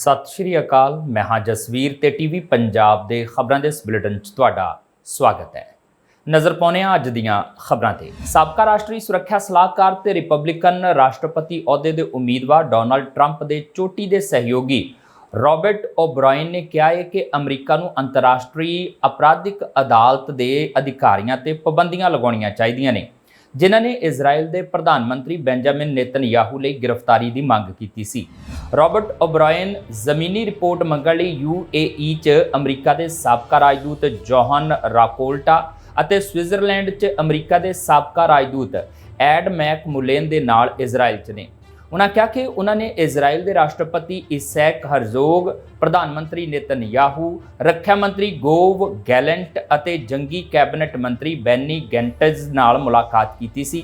ਸਤਿ ਸ਼੍ਰੀ ਅਕਾਲ, ਮੈਂ ਹਾਂ ਜਸਵੀਰ ਤੇ ਟੀਵੀ ਪੰਜਾਬ ਦੇ ਖਬਰਾਂ ਦੇ ਇਸ ਬੁਲੇਟਿਨ 'ਚ ਤੁਹਾਡਾ ਸਵਾਗਤ ਹੈ। ਨਜ਼ਰ ਪਾਉਂਦੇ ਹਾਂ ਅੱਜ ਦੀਆਂ ਖਬਰਾਂ ਤੇ। ਸਾਬਕਾ ਰਾਸ਼ਟਰੀ ਸੁਰੱਖਿਆ ਸਲਾਹਕਾਰ ਤੇ ਰਿਪਬਲਿਕਨ ਰਾਸ਼ਟਰਪਤੀ ਅਹੁਦੇ ਦੇ ਉਮੀਦਵਾਰ ਡੋਨਲਡ ਟਰੰਪ ਦੇ ਚੋਟੀ ਦੇ ਸਹਿਯੋਗੀ ਰਾਬਰਟ ਓਬਰਾਇਨ ਨੇ ਕਿਹਾ ਹੈ ਕਿ ਅਮਰੀਕਾ ਨੂੰ ਅੰਤਰਰਾਸ਼ਟਰੀ ਅਪਰਾਧਿਕ ਅਦਾਲਤ ਦੇ ਅਧਿਕਾਰੀਆਂ ਤੇ ਪਾਬੰਦੀਆਂ ਲਗਾਉਣੀਆਂ ਚਾਹੀਦੀਆਂ ਨੇ। ਜਿਨ੍ਹਾਂ ਨੇ ਇਜ਼ਰਾਈਲ ਦੇ ਪ੍ਰਧਾਨ ਮੰਤਰੀ ਬੈਂਜਾਮਿਨ ਨੇਤਨਯਾਹੂ ਲਈ ਗ੍ਰਿਫਤਾਰੀ ਦੀ ਮੰਗ ਕੀਤੀ ਸੀ। ਰਾਬਰਟ ਓਬਰਾਇਨ ਜ਼ਮੀਨੀ ਰਿਪੋਰਟ ਮੰਗਣ ਲਈ ਯੂਏਈ 'ਚ ਅਮਰੀਕਾ ਦੇ ਸਾਬਕਾ ਰਾਜਦੂਤ ਜੋਹਨ ਰਾਕੋਲਟਾ ਅਤੇ ਸਵਿਟਜ਼ਰਲੈਂਡ 'ਚ ਅਮਰੀਕਾ ਦੇ ਸਾਬਕਾ ਰਾਜਦੂਤ ਐਡ ਮੈਕ ਮੁਲੇਨ ਦੇ ਨਾਲ ਇਜ਼ਰਾਈਲ 'ਚ ਨੇ। ਉਹਨਾਂ ਕਿਹਾ ਕਿ ਉਹਨਾਂ ਨੇ ਇਜ਼ਰਾਈਲ ਦੇ ਰਾਸ਼ਟਰਪਤੀ ਇਸੈਕ ਹਰਜ਼ੋਗ, ਪ੍ਰਧਾਨ ਮੰਤਰੀ ਨੇਤਨਯਾਹੂ, ਰੱਖਿਆ ਮੰਤਰੀ ਗੋਵ ਗੈਲੈਂਟ ਅਤੇ ਜੰਗੀ ਕੈਬਨਿਟ ਮੰਤਰੀ ਬੈਨੀ ਗੈਂਟਜ਼ ਨਾਲ ਮੁਲਾਕਾਤ ਕੀਤੀ ਸੀ।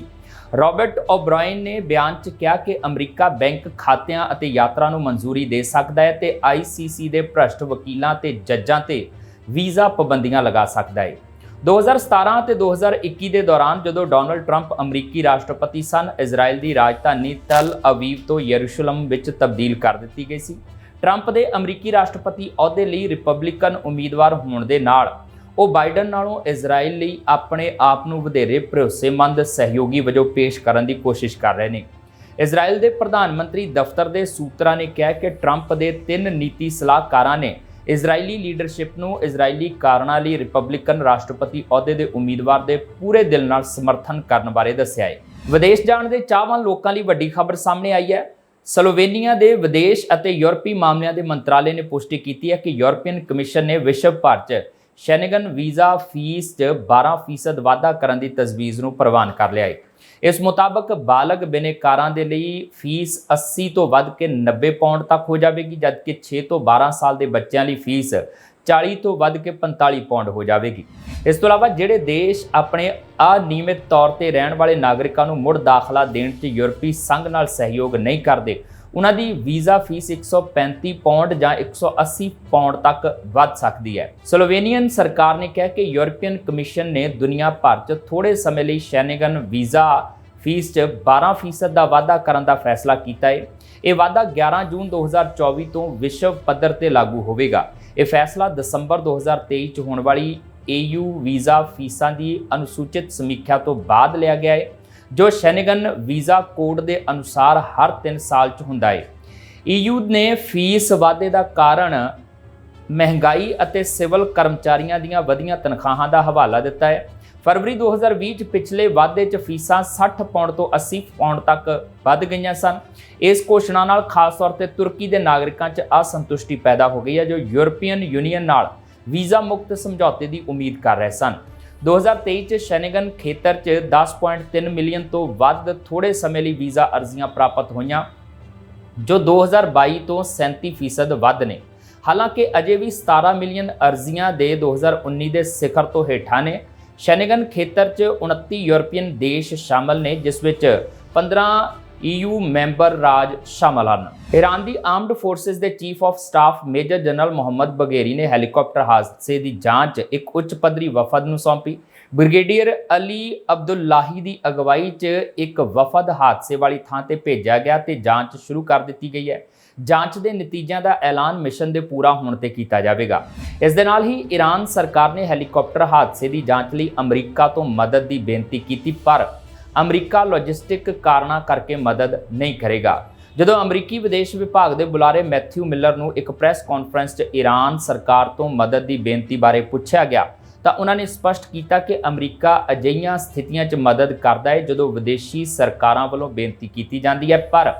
ਰਾਬਰਟ ਓਬਰਾਇਨ ਨੇ ਬਿਆਨ 'ਚ ਕਿਹਾ ਕਿ ਅਮਰੀਕਾ ਬੈਂਕ ਖਾਤਿਆਂ ਅਤੇ ਯਾਤਰਾ ਨੂੰ ਮਨਜ਼ੂਰੀ ਦੇ ਸਕਦਾ ਹੈ ਤੇ ਆਈਸੀਸੀ ਦੇ ਭ੍ਰਸ਼ਟ ਵਕੀਲਾਂ ਤੇ ਜੱਜਾਂ ਤੇ ਵੀਜ਼ਾ ਪਾਬੰਦੀਆਂ ਲਗਾ ਸਕਦਾ ਹੈ। 2017 ਅਤੇ 2021 ਦੇ ਦੌਰਾਨ ਜਦੋਂ ਡੋਨਲਡ ਟਰੰਪ ਅਮਰੀਕੀ ਰਾਸ਼ਟਰਪਤੀ ਸਨ, ਇਜ਼ਰਾਈਲ ਦੀ ਰਾਜਧਾਨੀ ਤਲ ਅਵੀਵ ਤੋਂ ਯਰੂਸ਼ਲਮ ਵਿੱਚ ਤਬਦੀਲ ਕਰ ਦਿੱਤੀ ਗਈ ਸੀ। ਟਰੰਪ ਦੇ ਅਮਰੀਕੀ ਰਾਸ਼ਟਰਪਤੀ ਅਹੁਦੇ ਲਈ ਰਿਪਬਲਿਕਨ ਉਮੀਦਵਾਰ ਹੋਣ ਦੇ ਨਾਲ ਉਹ ਬਾਈਡਨ ਨਾਲੋਂ ਇਜ਼ਰਾਈਲ ਲਈ ਆਪਣੇ ਆਪ ਨੂੰ ਵਧੇਰੇ ਭਰੋਸੇਮੰਦ ਸਹਿਯੋਗੀ ਵਜੋਂ ਪੇਸ਼ ਕਰਨ ਦੀ ਕੋਸ਼ਿਸ਼ ਕਰ ਰਹੇ ਨੇ। ਇਜ਼ਰਾਈਲ ਦੇ ਪ੍ਰਧਾਨ ਮੰਤਰੀ ਦਫ਼ਤਰ ਦੇ ਸੂਤਰਾਂ ਨੇ ਕਿਹਾ ਕਿ ਟਰੰਪ ਦੇ ਤਿੰਨ ਨੀਤੀ ਸਲਾਹਕਾਰਾਂ ਨੇ ਇਜ਼ਰਾਈਲੀ ਲੀਡਰਸ਼ਿਪ ਨੂੰ ਇਜ਼ਰਾਈਲੀ ਕਾਰਨਾਂ ਲਈ ਰਿਪਬਲਿਕਨ ਰਾਸ਼ਟਰਪਤੀ ਅਹੁਦੇ ਦੇ ਉਮੀਦਵਾਰ ਦੇ ਪੂਰੇ ਦਿਲ ਨਾਲ ਸਮਰਥਨ ਕਰਨ ਬਾਰੇ ਦੱਸਿਆ ਹੈ। ਵਿਦੇਸ਼ ਜਾਣ ਦੇ ਚਾਹਵਾਨ ਲੋਕਾਂ ਲਈ ਵੱਡੀ ਖਬਰ ਸਾਹਮਣੇ ਆਈ ਹੈ। ਸਲੋਵੇਨੀਆ ਦੇ ਵਿਦੇਸ਼ ਅਤੇ ਯੂਰਪੀ ਮਾਮਲਿਆਂ ਦੇ ਮੰਤਰਾਲੇ ਨੇ ਪੁਸ਼ਟੀ ਕੀਤੀ ਹੈ ਕਿ ਯੂਰਪੀਅਨ ਕਮਿਸ਼ਨ ਨੇ ਵਿਸ਼ਵ ਭਰ 'ਚ ਸ਼ੈਨਗਨ ਵੀਜ਼ਾ ਫੀਸ 'ਚ 12% ਵਾਧਾ ਕਰਨ ਦੀ ਤਜਵੀਜ਼ ਨੂੰ ਪ੍ਰਵਾਨ ਕਰ ਲਿਆ ਹੈ। ਇਸ ਮੁਤਾਬਕ ਬਾਲਗ ਬਿਨੇਕਾਰਾਂ ਦੇ ਲਈ ਫੀਸ 80 ਤੋਂ ਵੱਧ ਕੇ 90 ਪਾਉਂਡ ਤੱਕ ਹੋ ਜਾਵੇਗੀ, ਜਦਕਿ 6 ਤੋਂ 12 ਸਾਲ ਦੇ ਬੱਚਿਆਂ ਲਈ ਫੀਸ 40 ਤੋਂ ਵੱਧ ਕੇ 45 ਪਾਉਂਡ ਹੋ ਜਾਵੇਗੀ। ਇਸ ਤੋਂ ਇਲਾਵਾ ਜਿਹੜੇ ਦੇਸ਼ ਆਪਣੇ ਅਨਿਯਮਿਤ ਤੌਰ ਤੇ ਰਹਿਣ ਵਾਲੇ ਨਾਗਰਿਕਾਂ ਨੂੰ ਮੁੜ ਦਾਖਲਾ ਦੇਣ 'ਚ ਯੂਰਪੀ ਸੰਘ ਨਾਲ ਸਹਿਯੋਗ ਨਹੀਂ ਕਰਦੇ, ਉਹਨਾਂ ਦੀ ਵੀਜ਼ਾ ਫੀਸ 135 ਪਾਉਂਡ ਜਾਂ 180 ਪਾਉਂਡ ਤੱਕ ਵੱਧ ਸਕਦੀ ਹੈ। ਸਲੋਵੇਨੀਅਨ ਸਰਕਾਰ ਨੇ ਕਿਹਾ ਕਿ ਯੂਰਪੀਅਨ ਕਮਿਸ਼ਨ ਨੇ ਦੁਨੀਆ ਭਰ 'ਚ ਥੋੜੇ ਸਮੇਂ ਲਈ ਸ਼ੈਨੇਗਨ ਵੀਜ਼ਾ ਫੀਸ 'ਚ 12% ਦਾ ਵਾਧਾ ਕਰਨ ਦਾ ਫੈਸਲਾ ਕੀਤਾ ਹੈ ਇਹ ਵਾਧਾ 11 ਜੂਨ 2024 ਤੋਂ ਵਿਸ਼ਵ ਪੱਧਰ ਤੇ ਲਾਗੂ ਹੋਵੇਗਾ। ਇਹ ਫੈਸਲਾ ਦਸੰਬਰ 2023 ਚ ਹੋਣ ਵਾਲੀ EU ਵੀਜ਼ਾ ਫੀਸਾਂ ਦੀ ਅਨੁਸੂਚਿਤ ਸਮੀਖਿਆ ਤੋਂ ਬਾਅਦ ਲਿਆ ਗਿਆ ਹੈ ਜੋ ਸ਼ੈਨਗਨ ਵੀਜ਼ਾ ਕੋਡ ਦੇ ਅਨੁਸਾਰ ਹਰ 3 ਸਾਲ ਚ ਹੁੰਦਾ ਹੈ EU ਨੇ ਫੀਸ ਵਾਧੇ ਦਾ ਕਾਰਨ ਮਹਿੰਗਾਈ ਅਤੇ ਸਿਵਲ ਕਰਮਚਾਰੀਆਂ ਦੀਆਂ ਵਧੀਆਂ ਤਨਖਾਹਾਂ ਦਾ ਹਵਾਲਾ ਦਿੱਤਾ ਹੈ ਫਰਵਰੀ 2020 ਚ ਪਿਛਲੇ ਵਾਧੇ ਚ ਫੀਸਾਂ 60 ਪਾਉਂਡ ਤੋਂ 80 ਪਾਉਂਡ ਤੱਕ ਵੱਧ ਗਈਆਂ ਸਨ। ਇਸ ਘੋਸ਼ਣਾ ਨਾਲ ਖਾਸ ਤੌਰ ਤੇ ਤੁਰਕੀ ਦੇ ਨਾਗਰਿਕਾਂ 'ਚ ਅਸੰਤੁਸ਼ਟੀ ਪੈਦਾ ਹੋ ਗਈ ਹੈ, ਜੋ ਯੂਰਪੀਅਨ ਯੂਨੀਅਨ ਨਾਲ ਵੀਜ਼ਾ ਮੁਕਤ ਸਮਝੌਤੇ ਦੀ ਉਮੀਦ ਕਰ ਰਹੇ ਸਨ। 2023 ਚ ਸ਼ੈਨੇਗਨ ਖੇਤਰ 'ਚ 10.3 ਮਿਲੀਅਨ ਤੋਂ ਵੱਧ ਥੋੜੇ ਸਮੇਂ ਲਈ ਵੀਜ਼ਾ ਅਰਜ਼ੀਆਂ ਪ੍ਰਾਪਤ ਹੋਈਆਂ, ਜੋ 2022 ਤੋਂ 37% ਵੱਧ ਨੇ। ਹਾਲਾਂਕਿ ਅਜੇ ਵੀ 17 ਮਿਲੀਅਨ ਅਰਜ਼ੀਆਂ ਦੇ 2019 ਦੇ ਸਿਖਰ ਤੋਂ ਹੇਠਾਂ ਨੇ। ਸ਼ੈਨੇਗਨ ਖੇਤਰ 'ਚ 29 ਯੂਰਪੀਅਨ ਦੇਸ਼ ਸ਼ਾਮਲ ਨੇ, ਜਿਸ ਵਿੱਚ 15 EU ਮੈਂਬਰ ਰਾਜ ਸ਼ਾਮਲ ਹਨ। ਈਰਾਨ ਦੀ ਆਰਮਡ ਫੋਰਸਸ ਦੇ chief of staff major general Mohammad Bagheri ਨੇ ਹੈਲੀਕਾਪਟਰ ਹਾਦਸੇ ਦੀ ਜਾਂਚ ਇੱਕ ਉੱਚ ਪੱਧਰੀ ਵਫਦ ਨੂੰ ਸੌਂਪੀ। ਬ੍ਰਿਗੇਡੀਅਰ ਅਲੀ ਅਬਦੁੱਲਾਹੀ ਦੀ ਅਗਵਾਈ 'ਚ ਇੱਕ ਵਫਦ ਹਾਦਸੇ ਵਾਲੀ ਥਾਂ ਤੇ ਭੇਜਿਆ ਗਿਆ ਤੇ ਜਾਂਚ ਸ਼ੁਰੂ ਕਰ ਦਿੱਤੀ ਗਈ ਹੈ। ਜਾਂਚ ਦੇ ਨਤੀਜਿਆਂ ਦਾ ਐਲਾਨ ਮਿਸ਼ਨ ਦੇ ਪੂਰਾ ਹੋਣ ਤੇ ਕੀਤਾ ਜਾਵੇਗਾ। ਇਸ ਦੇ ਨਾਲ ਹੀ ਈਰਾਨ ਸਰਕਾਰ ਨੇ ਹੈਲੀਕਾਪਟਰ ਹਾਦਸੇ ਦੀ ਜਾਂਚ ਲਈ ਅਮਰੀਕਾ ਤੋਂ ਮਦਦ ਦੀ ਬੇਨਤੀ ਕੀਤੀ, ਪਰ ਅਮਰੀਕਾ ਲੌਜਿਸਟਿਕ ਕਾਰਨਾਂ ਕਰਕੇ ਮਦਦ ਨਹੀਂ ਕਰੇਗਾ। ਜਦੋਂ ਅਮਰੀਕੀ ਵਿਦੇਸ਼ ਵਿਭਾਗ ਦੇ ਬੁਲਾਰੇ ਮੈਥਿਊ ਮਿਲਰ ਨੂੰ ਇੱਕ ਪ੍ਰੈਸ ਕਾਨਫਰੰਸ 'ਚ ਈਰਾਨ ਸਰਕਾਰ ਤੋਂ ਮਦਦ ਦੀ ਬੇਨਤੀ ਬਾਰੇ ਪੁੱਛਿਆ ਗਿਆ, ਤਾਂ ਉਹਨਾਂ ਨੇ ਸਪਸ਼ਟ ਕੀਤਾ ਕਿ ਅਮਰੀਕਾ ਅਜਿਹੀਆਂ ਸਥਿਤੀਆਂ 'ਚ ਮਦਦ ਕਰਦਾ ਹੈ ਜਦੋਂ ਵਿਦੇਸ਼ੀ ਸਰਕਾਰਾਂ ਵੱਲੋਂ ਬੇਨਤੀ ਕੀਤੀ ਜਾਂਦੀ ਹੈ, ਪਰ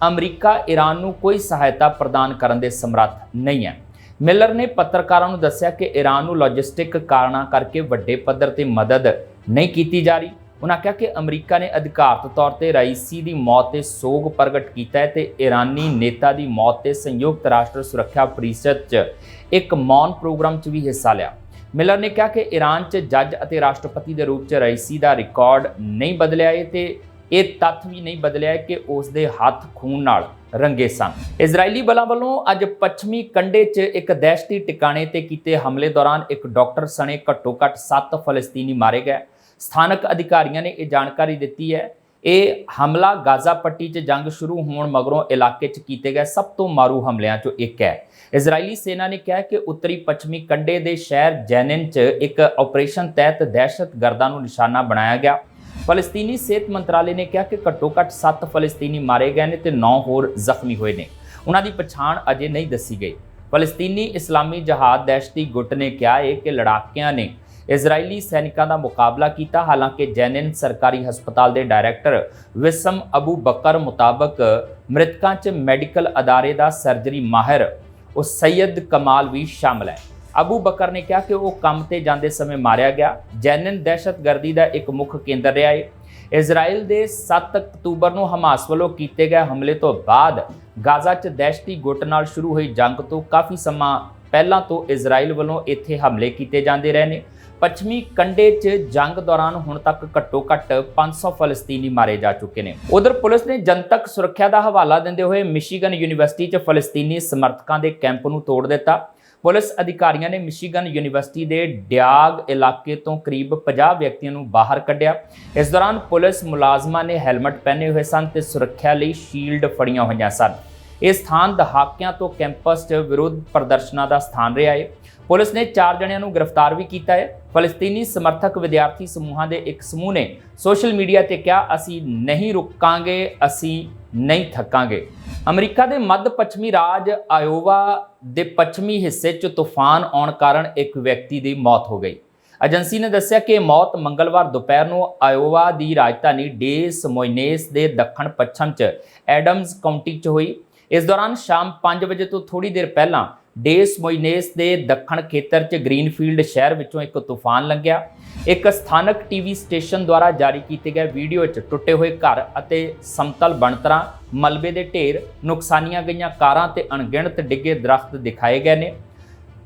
ਅਮਰੀਕਾ ਈਰਾਨ ਨੂੰ ਕੋਈ ਸਹਾਇਤਾ ਪ੍ਰਦਾਨ ਕਰਨ ਦੇ ਸਮਰੱਥ ਨਹੀਂ ਹੈ। ਮਿਲਰ ਨੇ ਪੱਤਰਕਾਰਾਂ ਨੂੰ ਦੱਸਿਆ ਕਿ ਈਰਾਨ ਨੂੰ ਲੌਜਿਸਟਿਕ ਕਾਰਨਾਂ ਕਰਕੇ ਵੱਡੇ ਪੱਧਰ ਤੇ ਮਦਦ ਨਹੀਂ ਕੀਤੀ ਜਾ ਰਹੀ। ਉਹਨਾਂ ਕਿਹਾ ਕਿ ਅਮਰੀਕਾ ਨੇ ਅਧਿਕਾਰਤ ਤੌਰ ਤੇ ਰਾਈਸੀ ਦੀ ਮੌਤ ਤੇ ਸੋਗ ਪ੍ਰਗਟ ਕੀਤਾ ਹੈ ਤੇ ਈਰਾਨੀ ਨੇਤਾ ਦੀ ਮੌਤ ਤੇ ਸੰਯੁਕਤ ਰਾਸ਼ਟਰ ਸੁਰੱਖਿਆ ਪਰਿਸ਼ਦ 'ਚ ਇੱਕ ਮੌਨ ਪ੍ਰੋਗਰਾਮ 'ਚ ਵੀ ਹਿੱਸਾ ਲਿਆ। ਮਿਲਰ ਨੇ ਕਿਹਾ ਕਿ ਈਰਾਨ 'ਚ ਜੱਜ ਅਤੇ ਰਾਸ਼ਟਰਪਤੀ ਦੇ ਰੂਪ 'ਚ ਰਾਈਸੀ ਦਾ ਰਿਕਾਰਡ ਨਹੀਂ ਬਦਲਿਆ ਹੈ ਤੇ ਇਹ ਤੱਥ ਵੀ ਨਹੀਂ ਬਦਲਿਆ ਕਿ ਉਸ ਦੇ ਹੱਥ ਖੂਨ ਨਾਲ ਰੰਗੇ ਸਨ। ਇਜ਼ਰਾਈਲੀ ਬਲਾਂ ਵੱਲੋਂ ਅੱਜ ਪੱਛਮੀ ਕੰਢੇ 'ਚ ਇੱਕ ਦਹਿਸ਼ਤੀ ਟਿਕਾਣੇ ਤੇ ਕੀਤੇ ਹਮਲੇ ਦੌਰਾਨ ਇੱਕ ਡਾਕਟਰ ਸਣੇ ਘੱਟੋ-ਘੱਟ 7 ਫਲਸਤੀਨੀ ਮਾਰੇ ਗਏ। ਸਥਾਨਕ ਅਧਿਕਾਰੀਆਂ ਨੇ ਇਹ ਜਾਣਕਾਰੀ ਦਿੱਤੀ ਹੈ। ਇਹ ਹਮਲਾ ਗਾਜ਼ਾ ਪੱਟੀ 'ਚ ਜੰਗ ਸ਼ੁਰੂ ਹੋਣ ਮਗਰੋਂ ਇਲਾਕੇ 'ਚ ਕੀਤੇ ਗਏ ਸਭ ਤੋਂ ਮਾਰੂ ਹਮਲਿਆਂ 'ਚੋਂ ਇੱਕ ਹੈ। ਇਜ਼ਰਾਈਲੀ ਸੈਨਾ ਨੇ ਕਿਹਾ ਕਿ ਉੱਤਰੀ ਪੱਛਮੀ ਕੰਢੇ ਦੇ ਸ਼ਹਿਰ ਜੈਨਿਨ 'ਚ ਇੱਕ ਆਪਰੇਸ਼ਨ ਤਹਿਤ ਦਹਿਸ਼ਤਗਰਦਾਂ ਨੂੰ ਨਿਸ਼ਾਨਾ ਬਣਾਇਆ ਗਿਆ। ਫਲਸਤੀਨੀ ਸਿਹਤ ਮੰਤਰਾਲੇ ਨੇ ਕਿਹਾ ਕਿ ਘੱਟੋ-ਘੱਟ 7 ਫਲਸਤੀਨੀ ਮਾਰੇ ਗਏ ਨੇ ਤੇ 9 ਹੋਰ ਜ਼ਖਮੀ ਹੋਏ ਨੇ। ਉਹਨਾਂ ਦੀ ਪਛਾਣ ਅਜੇ ਨਹੀਂ ਦੱਸੀ ਗਈ। ਫਲਸਤੀਨੀ ਇਸਲਾਮੀ ਜਹਾਦ ਦਹਿਸ਼ਤੀ ਗੁੱਟ ਨੇ ਕਿਹਾ ਹੈ ਕਿ ਲੜਾਕਿਆਂ ਨੇ ਇਜ਼ਰਾਈਲੀ ਸੈਨਿਕਾਂ ਦਾ ਮੁਕਾਬਲਾ ਕੀਤਾ। ਹਾਲਾਂਕਿ ਜੈਨਿਨ ਸਰਕਾਰੀ ਹਸਪਤਾਲ ਦੇ ਡਾਇਰੈਕਟਰ ਵਿਸਮ ਅਬੂ ਬਕਰ ਮੁਤਾਬਕ ਮ੍ਰਿਤਕਾਂ 'ਚ ਮੈਡੀਕਲ ਅਦਾਰੇ ਦਾ ਸਰਜਰੀ ਮਾਹਿਰ, ਉਹ ਸੈਯਦ ਕਮਾਲ ਵੀ ਸ਼ਾਮਲ ਹੈ। ਅਬੂ ਬਕਰ ਨੇ ਕਿਹਾ ਕਿ ਉਹ ਕੰਮ ਤੇ ਜਾਂਦੇ ਸਮੇਂ ਮਾਰਿਆ ਗਿਆ। ਜੈਨਿਨ ਦਹਿਸ਼ਤਗਰਦੀ ਦਾ ਇੱਕ ਮੁੱਖ ਕੇਂਦਰ ਰਿਹਾ ਹੈ ਇਜ਼ਰਾਈਲ ਦੇ 7 ਅਕਤੂਬਰ ਨੂੰ ਹਮਾਸ ਵੱਲੋਂ ਕੀਤੇ ਗਏ ਹਮਲੇ ਤੋਂ ਬਾਅਦ ਗਾਜ਼ਾ 'ਚ ਦਹਿਸ਼ਤੀ ਗੁੱਟ ਨਾਲ ਸ਼ੁਰੂ ਹੋਈ ਜੰਗ ਤੋਂ ਕਾਫੀ ਸਮਾਂ ਪਹਿਲਾਂ ਤੋਂ ਇਜ਼ਰਾਈਲ ਵੱਲੋਂ ਇੱਥੇ ਹਮਲੇ ਕੀਤੇ ਜਾਂਦੇ ਰਹੇ ਨੇ। ਪੱਛਮੀ ਕੰਢੇ 'ਚ ਜੰਗ ਦੌਰਾਨ ਹੁਣ ਤੱਕ ਘੱਟੋ-ਘੱਟ 500 ਫਲਸਤੀਨੀ ਮਾਰੇ ਜਾ ਚੁੱਕੇ ਨੇ। ਉਧਰ ਪੁਲਿਸ ਨੇ ਜਨਤਕ ਸੁਰੱਖਿਆ ਦਾ ਹਵਾਲਾ ਦਿੰਦੇ ਹੋਏ ਮਿਸ਼ੀਗਨ ਯੂਨੀਵਰਸਿਟੀ 'ਚ ਫਲਸਤੀਨੀ ਸਮਰਥਕਾਂ ਦੇ ਕੈਂਪ ਨੂੰ ਤੋੜ ਦਿੱਤਾ। ਪੁਲਿਸ ਅਧਿਕਾਰੀਆਂ ਨੇ ਮਿਸ਼ੀਗਨ ਯੂਨੀਵਰਸਿਟੀ ਦੇ ਡਿਆਗ ਇਲਾਕੇ ਤੋਂ ਕਰੀਬ 50 ਵਿਅਕਤੀਆਂ ਨੂੰ ਬਾਹਰ ਕੱਢਿਆ। ਇਸ ਦੌਰਾਨ ਪੁਲਿਸ ਮੁਲਾਜ਼ਮਾਂ ਨੇ ਹੈਲਮਟ ਪਹਿਨੇ ਹੋਏ ਸਨ ਤੇ ਸੁਰੱਖਿਆ ਲਈ ਸ਼ੀਲਡ ਫੜੀਆਂ ਹੋਈਆਂ ਸਨ। ਇਹ ਸਥਾਨ ਦਹਾਕਿਆਂ ਤੋਂ ਕੈਂਪਸ 'ਚ ਵਿਰੋਧ ਪ੍ਰਦਰਸ਼ਨਾਂ ਦਾ ਸਥਾਨ ਰਿਹਾ ਹੈ ਪੁਲਿਸ ਨੇ ਚਾਰ ਜਣਿਆਂ ਨੂੰ ਗ੍ਰਿਫਤਾਰ ਵੀ ਕੀਤਾ ਹੈ। ਫਲਸਤੀਨੀ ਸਮਰਥਕ ਵਿਦਿਆਰਥੀ ਸਮੂਹਾਂ ਦੇ ਇੱਕ ਸਮੂਹ ਨੇ ਸੋਸ਼ਲ ਮੀਡੀਆ ਤੇ ਕਿਹਾ, ਅਸੀਂ ਨਹੀਂ ਰੁਕਾਂਗੇ, ਅਸੀਂ ਨਹੀਂ ਥੱਕਾਂਗੇ। ਅਮਰੀਕਾ ਦੇ ਮੱਧ ਪੱਛਮੀ ਰਾਜ ਆਇਓਵਾ ਦੇ ਪੱਛਮੀ ਹਿੱਸੇ 'ਚ ਤੂਫਾਨ ਆਉਣ ਕਾਰਨ ਇੱਕ ਵਿਅਕਤੀ ਦੀ ਮੌਤ ਹੋ ਗਈ। ਏਜੰਸੀ ਨੇ ਦੱਸਿਆ ਕਿ ਇਹ ਮੌਤ ਮੰਗਲਵਾਰ ਦੁਪਹਿਰ ਨੂੰ ਆਇਓਵਾ ਦੀ ਰਾਜਧਾਨੀ ਡੇਸ ਮੋਇਨੇਸ ਦੇ ਦੱਖਣ ਪੱਛਮ 'ਚ ਐਡਮਜ਼ ਕਾਉਂਟੀ 'ਚ ਹੋਈ। ਇਸ ਦੌਰਾਨ ਸ਼ਾਮ 5 ਵਜੇ ਤੋਂ ਥੋੜੀ ਦੇਰ ਪਹਿਲਾਂ ਡੇਸ ਮੋਇਨੇਸ ਦੇ ਦੱਖਣ ਖੇਤਰ 'ਚ ਗ੍ਰੀਨਫੀਲਡ ਸ਼ਹਿਰ ਵਿੱਚੋਂ ਇੱਕ ਤੂਫਾਨ ਲੰਘਿਆ। ਇੱਕ ਸਥਾਨਕ ਟੀਵੀ ਸਟੇਸ਼ਨ ਦੁਆਰਾ ਜਾਰੀ ਕੀਤੇ ਗਏ ਵੀਡੀਓ 'ਚ ਟੁੱਟੇ ਹੋਏ ਘਰ ਅਤੇ ਸਮਤਲ ਬਣਤਰਾਂ, ਮਲਬੇ ਦੇ ਢੇਰ, ਨੁਕਸਾਨੀਆਂ ਗਈਆਂ ਕਾਰਾਂ ਤੇ ਅਣਗਿਣਤ ਡਿੱਗੇ ਦਰਖਤ ਦਿਖਾਏ ਗਏ ਨੇ।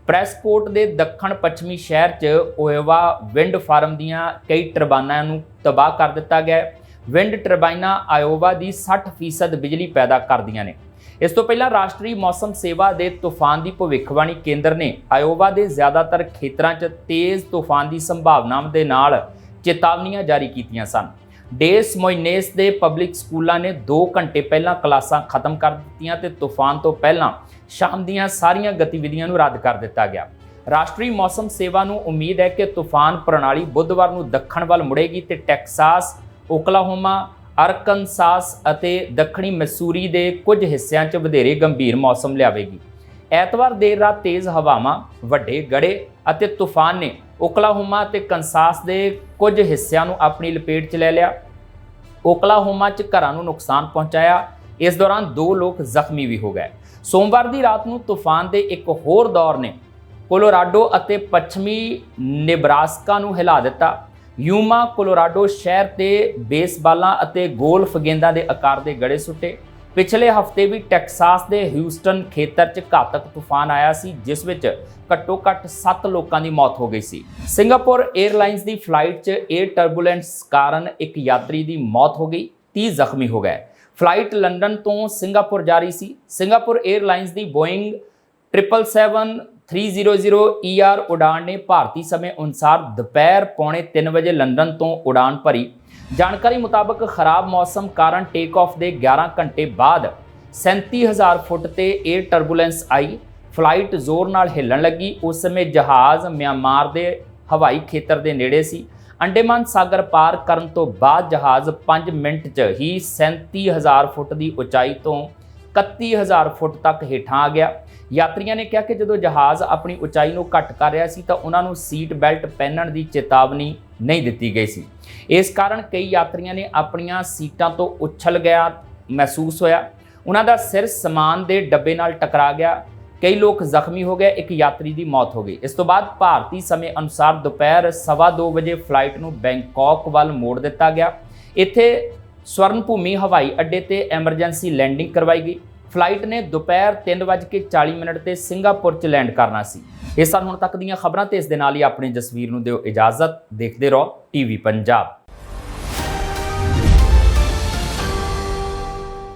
ਪ੍ਰੈਸਕੋਟ ਦੇ ਦੱਖਣ ਪੱਛਮੀ ਸ਼ਹਿਰ 'ਚ ਓਏਵਾ ਵਿੰਡ ਫਾਰਮ ਦੀਆਂ ਕਈ ਟਰਬਾਨਾਂ ਨੂੰ ਤਬਾਹ ਕਰ ਦਿੱਤਾ ਗਿਆ ਵਿੰਡ ਟਰਬਾਈਨਾਂ ਆਇਓਵਾ ਦੀ 60% ਬਿਜਲੀ ਪੈਦਾ ਕਰਦੀਆਂ ਨੇ। ਇਸ ਤੋਂ ਪਹਿਲਾਂ ਰਾਸ਼ਟਰੀ ਮੌਸਮ ਸੇਵਾ ਦੇ ਤੂਫਾਨ ਦੀ ਭਵਿੱਖਬਾਣੀ ਕੇਂਦਰ ਨੇ ਆਇਓਵਾ ਦੇ ਜ਼ਿਆਦਾਤਰ ਖੇਤਰਾਂ 'ਚ ਤੇਜ਼ ਤੂਫਾਨ ਦੀ ਸੰਭਾਵਨਾਵਾਂ ਦੇ ਨਾਲ ਚੇਤਾਵਨੀਆਂ ਜਾਰੀ ਕੀਤੀਆਂ ਸਨ। ਡੇਸ ਮੋਇਨੇਸ ਦੇ ਪਬਲਿਕ ਸਕੂਲਾਂ ਨੇ 2 ਘੰਟੇ ਪਹਿਲਾਂ ਕਲਾਸਾਂ ਖਤਮ ਕਰ ਦਿੱਤੀਆਂ ਤੇ ਤੂਫਾਨ ਤੋਂ ਪਹਿਲਾਂ ਸ਼ਾਮ ਦੀਆਂ ਸਾਰੀਆਂ ਗਤੀਵਿਧੀਆਂ ਨੂੰ ਰੱਦ ਕਰ ਦਿੱਤਾ ਗਿਆ। ਰਾਸ਼ਟਰੀ ਮੌਸਮ ਸੇਵਾ ਨੂੰ ਉਮੀਦ ਹੈ ਕਿ ਤੂਫਾਨ ਪ੍ਰਣਾਲੀ ਬੁੱਧਵਾਰ ਨੂੰ ਦੱਖਣ ਵੱਲ ਮੁੜੇਗੀ ਤੇ ਟੈਕਸਾਸ, ਓਕਲਾਹੋਮਾ ਅਰਕਨਸਾਸ ਅਤੇ ਦੱਖਣੀ ਮੈਸੂਰੀ ਦੇ ਕੁਝ ਹਿੱਸਿਆਂ 'ਚ ਵਧੇਰੇ ਗੰਭੀਰ ਮੌਸਮ ਲਿਆਵੇਗੀ। ਐਤਵਾਰ ਦੇਰ ਰਾਤ ਤੇਜ਼ ਹਵਾਵਾਂ, ਵੱਡੇ ਗੜੇ ਅਤੇ ਤੂਫਾਨ ਨੇ ਓਕਲਾਹੋਮਾ ਅਤੇ ਕੰਸਾਸ ਦੇ ਕੁਝ ਹਿੱਸਿਆਂ ਨੂੰ ਆਪਣੀ ਲਪੇਟ 'ਚ ਲੈ ਲਿਆ। ਓਕਲਾਹੋਮਾ 'ਚ ਘਰਾਂ ਨੂੰ ਨੁਕਸਾਨ ਪਹੁੰਚਾਇਆ। ਇਸ ਦੌਰਾਨ ਦੋ ਲੋਕ ਜ਼ਖਮੀ ਵੀ ਹੋ ਗਏ। ਸੋਮਵਾਰ ਦੀ ਰਾਤ ਨੂੰ ਤੂਫਾਨ ਦੇ ਇੱਕ ਹੋਰ ਦੌਰ ਨੇ। ਕੋਲੋਰਾਡੋ ਅਤੇ ਪੱਛਮੀ ਨਿਬਰਾਸਕਾ ਨੂੰ ਹਿਲਾ ਦਿੱਤਾ। ਯੂਮਾ ਕੋਲੋਰਾਡੋ ਸ਼ਹਿਰ ਤੇ ਬੇਸਬਾਲਾਂ ਅਤੇ ਗੋਲਫ ਗੇਂਦਾਂ ਦੇ ਆਕਾਰ ਦੇ ਗੜੇ ਸੁੱਟੇ। ਪਿਛਲੇ ਹਫ਼ਤੇ ਵੀ ਟੈਕਸਾਸ ਦੇ ਹਿਊਸਟਨ ਖੇਤਰ 'ਚ ਘਾਤਕ ਤੂਫਾਨ ਆਇਆ ਸੀ, ਜਿਸ ਵਿੱਚ ਘੱਟੋ-ਘੱਟ 7 ਲੋਕਾਂ ਦੀ ਮੌਤ ਹੋ ਗਈ ਸੀ। ਸਿੰਗਾਪੁਰ 에ਅਰਲਾਈਨਸ ਦੀ ਫਲਾਈਟ 'ਚ 에ਅਰ ਟਰਬੂਲੈਂਸ ਕਾਰਨ ਇੱਕ ਯਾਤਰੀ ਦੀ ਮੌਤ ਹੋ ਗਈ 30 ਜ਼ਖਮੀ ਹੋ ਗਏ। ਫਲਾਈਟ ਲੰਡਨ ਤੋਂ ਸਿੰਗਾਪੁਰ ਜਾ ਰਹੀ ਸੀ। ਸਿੰਗਾਪੁਰ 에ਅਰਲਾਈਨਸ ਦੀ ਬੋਇੰਗ 777 777-300 ER ਉਡਾਨ ਨੇ ਭਾਰਤੀ ਸਮੇਂ ਅਨੁਸਾਰ ਦੁਪਹਿਰ ਪੌਣੇ 3 ਵਜੇ ਲੰਡਨ ਤੋਂ ਉਡਾਨ ਭਰੀ। ਜਾਣਕਾਰੀ ਮੁਤਾਬਕ ਖਰਾਬ ਮੌਸਮ ਕਾਰਨ ਟੇਕ ਆਫ ਦੇ 11 ਘੰਟੇ ਬਾਅਦ 37000 ਫੁੱਟ ਤੇ 에ਅਰ ਟਰਬੂਲੈਂਸ ਆਈ। ਫਲਾਈਟ ਜ਼ੋਰ ਨਾਲ ਹਿੱਲਣ ਲੱਗੀ। ਉਸ ਸਮੇਂ ਜਹਾਜ਼ ਮਿਆਂਮਾਰ ਦੇ ਹਵਾਈ ਖੇਤਰ ਦੇ ਨੇੜੇ ਸੀ। ਅੰਡੇਮਾਨ ਸਾਗਰ ਪਾਰ ਕਰਨ ਤੋਂ ਬਾਅਦ ਜਹਾਜ਼ 5 ਮਿੰਟ 'ਚ ਹੀ 37000 ਫੁੱਟ ਦੀ ਉਚਾਈ ਤੋਂ 31000 ਫੁੱਟ ਤੱਕ ਹੇਠਾਂ ਆ ਗਿਆ। ਯਾਤਰੀਆਂ ਨੇ ਕਿਹਾ ਕਿ ਜਦੋਂ ਜਹਾਜ਼ ਆਪਣੀ ਉਚਾਈ ਨੂੰ ਘੱਟ ਕਰ ਰਿਹਾ ਸੀ ਤਾਂ ਉਹਨਾਂ ਨੂੰ ਸੀਟ ਬੈਲਟ ਪਹਿਨਣ ਦੀ ਚੇਤਾਵਨੀ ਨਹੀਂ ਦਿੱਤੀ ਗਈ ਸੀ। ਇਸ ਕਾਰਨ ਕਈ ਯਾਤਰੀਆਂ ਨੇ ਆਪਣੀਆਂ ਸੀਟਾਂ ਤੋਂ ਉਛਲ ਗਿਆ ਮਹਿਸੂਸ ਹੋਇਆ। ਉਹਨਾਂ ਦਾ ਸਿਰ ਸਮਾਨ ਦੇ ਡੱਬੇ ਨਾਲ ਟਕਰਾ ਗਿਆ। ਕਈ ਲੋਕ ਜ਼ਖਮੀ ਹੋ ਗਏ। ਇੱਕ ਯਾਤਰੀ ਦੀ ਮੌਤ ਹੋ ਗਈ। ਇਸ ਤੋਂ ਬਾਅਦ ਭਾਰਤੀ ਸਮੇਂ ਅਨੁਸਾਰ ਦੁਪਹਿਰ 2:30 ਵਜੇ ਫਲਾਈਟ ਨੂੰ ਬੈਂਕਾਕ ਵੱਲ ਮੋੜ ਦਿੱਤਾ ਗਿਆ। ਇੱਥੇ ਸਵਰਨ ਭੂਮੀ ਹਵਾਈ ਅੱਡੇ ਤੇ ਐਮਰਜੈਂਸੀ ਲੈਂਡਿੰਗ ਕਰਵਾਈ ਗਈ। ਫਲਾਈਟ ਨੇ ਦੁਪਹਿਰ 3:40 ਮਿੰਟ ਤੇ ਸਿੰਗਾਪੁਰ 'ਚ ਲੈਂਡ ਕਰਨਾ ਸੀ। ਇਹ ਸਨ ਹੁਣ ਤੱਕ ਦੀਆਂ ਖਬਰਾਂ ਤੇ ਇਸ ਦੇ ਨਾਲ ਹੀ ਆਪਣੀ ਜਸਵੀਰ ਨੂੰ ਦਿਓ ਇਜਾਜ਼ਤ। ਦੇਖਦੇ ਰਹੋ, ਟੀਵੀ ਪੰਜਾਬ।